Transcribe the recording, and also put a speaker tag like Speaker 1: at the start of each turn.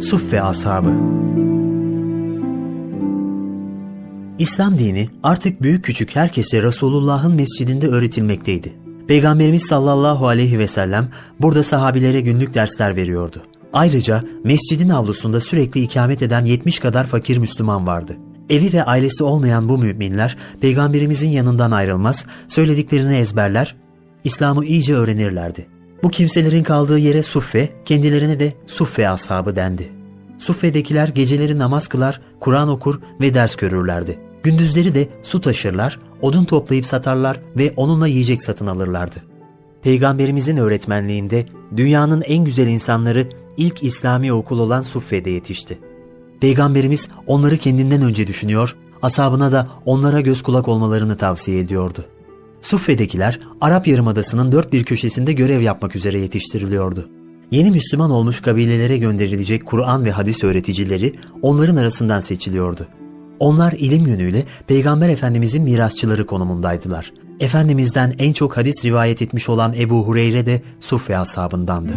Speaker 1: Suffe ashabı. İslam dini artık büyük küçük herkese Resulullah'ın mescidinde öğretilmekteydi. Peygamberimiz sallallahu aleyhi ve sellem burada sahabilere günlük dersler veriyordu. Ayrıca mescidin avlusunda sürekli ikamet eden 70 kadar fakir Müslüman vardı. Evi ve ailesi olmayan bu müminler peygamberimizin yanından ayrılmaz, söylediklerini ezberler, İslam'ı iyice öğrenirlerdi. Bu kimselerin kaldığı yere suffe, kendilerine de suffe ashabı dendi. Suffe'dekiler geceleri namaz kılar, Kur'an okur ve ders görürlerdi. Gündüzleri de su taşırlar, odun toplayıp satarlar ve onunla yiyecek satın alırlardı. Peygamberimizin öğretmenliğinde dünyanın en güzel insanları ilk İslami okul olan Suffe'de yetişti. Peygamberimiz onları kendinden önce düşünüyor, ashabına da onlara göz kulak olmalarını tavsiye ediyordu. Suffe'dekiler Arap Yarımadası'nın dört bir köşesinde görev yapmak üzere yetiştiriliyordu. Yeni Müslüman olmuş kabilelere gönderilecek Kur'an ve hadis öğreticileri onların arasından seçiliyordu. Onlar ilim yönüyle Peygamber Efendimizin mirasçıları konumundaydılar. Efendimiz'den en çok hadis rivayet etmiş olan Ebu Hureyre de Suffe ashabındandı.